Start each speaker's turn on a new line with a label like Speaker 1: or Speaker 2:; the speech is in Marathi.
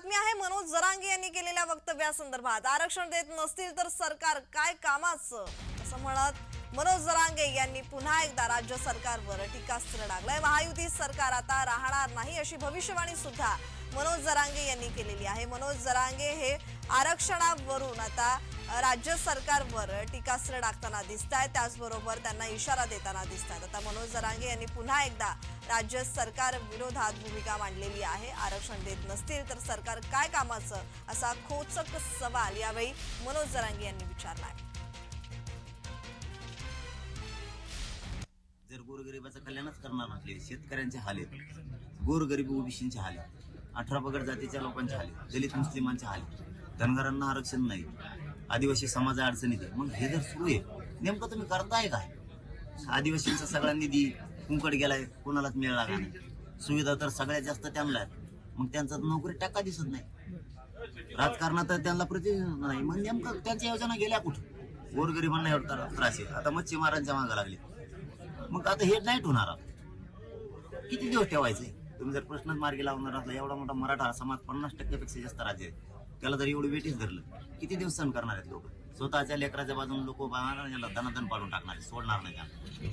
Speaker 1: बातमी आहे मनोज जरांगे यांनी केलेल्या वक्तव्यासंदर्भात. आरक्षण देत नसतील तर सरकार काय कामाचं? असं म्हणत मनोज जरांगे यांनी पुन्हा एकदा राज्य सरकारवर टीकास्त्र डागलंय. महायुती सरकार आता राहणार नाही अशी भविष्यवाणी सुद्धा मनोज जरांगे यांनी केलेली आहे. मनोज जरांगे हे आरक्षणावरून आता राज्य सरकारवर टीकास्त्र टाकताना दिसत आहे त्याचबरोबर त्यांना इशारा देताना दिसत आहेत आता मनोज जरांगे यांनी पुन्हा एकदा राज्य सरकार विरोधात भूमिका मांडलेली आहे. आरक्षण देत नसतील तर सरकार काय कामाचं? असा खोचक सवाल यावेळी मनोज जरांगे यांनी विचारला आहे
Speaker 2: जर गोरगरिबाचं कल्याणच करणार नसले शेतकऱ्यांचे हाल आहेत. गोरगरीब ओबीसींचे हाल आहेत. अठरा पगड जातीच्या लोकांचे हाल आहेत. दलित मुस्लिमांचे हाल आहेत. धनगरांना आरक्षण नाही. आदिवासी समाजा अडचणीत आहे मग हे जर सुरू आहे नेमकं तुम्ही करताय काय? आदिवासींचा सगळा निधी कुंकड गेलाय कोणालाच मिळाला का नाही? सुविधा तर सगळ्यात जास्त त्यांना मग त्यांचा नोकरी टक्का दिसत नाही. राजकारणात तर त्यांना प्रति नाही मग नेमकं त्यांच्या योजना गेल्या कुठं? गोरगरिबांना एवढा त्रास आहे. आता मच्छीमारांच्या मागं लागले. मग आता हे नाईट होणार किती दिवस ठेवायचे? तुम्ही जर प्रश्नच मार्गी लावणार असला एवढा मोठा मराठा समाज पन्नास टक्क्यापेक्षा जास्त राज्य आहे. त्याला जर एवढं वेटीच धरलं किती दिवस सहन करणार आहेत लोक? स्वतःच्या लेकराच्या बाजून लोक याला दनादन पाडून टाकणार सोडणार नाही त्यांना